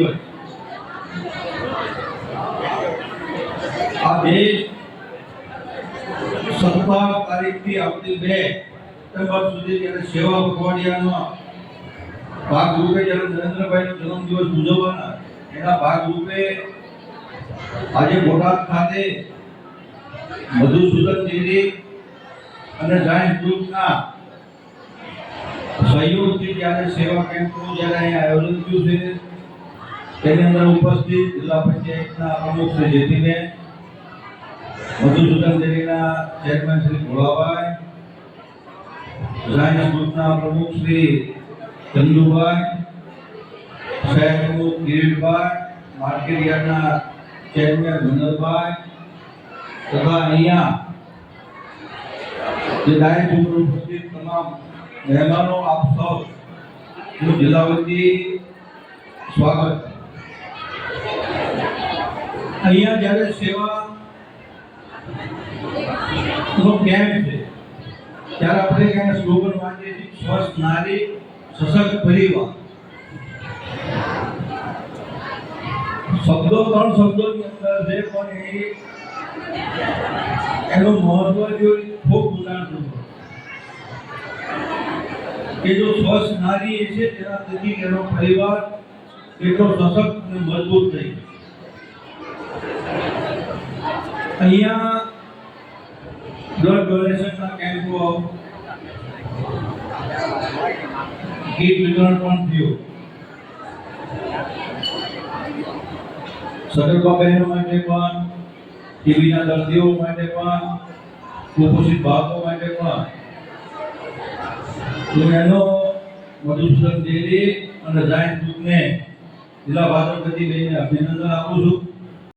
દિવસ આ દેશ સત્તા તારીખથી આવતી બે સપ્ટેમ્બર સુધી જ્યારે સેવા પખવાડિયાનો ભાગરૂપે જ્યારે નરેન્દ્રભાઈનો જન્મદિવસ ઉજવવાના, એના ભાગરૂપે આજે બોટાદ ખાતે મધુસૂદન ડેરી અને જાયન્ટ ગ્રુપના સહયોગથી જ્યારે સેવા કેમ્પનું જ્યારે અહીંયા આયોજન થયું છે તેની અંદર ઉપસ્થિત જિલ્લા પંચાયતના પ્રમુખ શ્રી જેતીને મધુસૂદન દેરીના ચેરમેન શ્રી ભોળાભાઈ જાયન્ટ ગ્રુપના પ્રમુખ શ્રી ચંદુભાઈ, શહેર પ્રમુખ કિરીટભાઈ, માર્કેટ યાર્ડના ચેરમેન મનોહરભાઈ તથા અહીંયા જે ડાયટ ઉપર ઉપસ્થિત તમામ મહેમાનો આપ સૌ હું જિલ્લા વતી સ્વાગત અહીંયા જ્યારે સેવા નો કેમ્પ છે, ત્યારે આપણે ક્યાંય સ્લોગન વાંચીએ છીએ, સ્વસ્થ નારી, સશક્ત પરિવાર. શબ્દો ત્રણ શબ્દોની અંદર છે, પણ એ એનું મહત્વ જો ખૂબ ઊંડાણ કે જો સ્વસ્થ નારી એ છે, તેના થકી એનો પરિવાર એટલો સશક્ત અને મજબૂત થઈ અહીંયા બ્લડ ડોનેશનના કેમ્પો. કીટ વિતરણ પણ થયું. સગર્ભા બહેનો માટે પણ, ટીબીના દર્દીઓ માટે પણ, કુપોષિત બાળકો માટે પણ. તો એનો મધુસૂદન ડેરી અને જાયન્ટ દૂધને જિલ્લા ભાજપ વતી લઈને અભિનંદન આપું છું.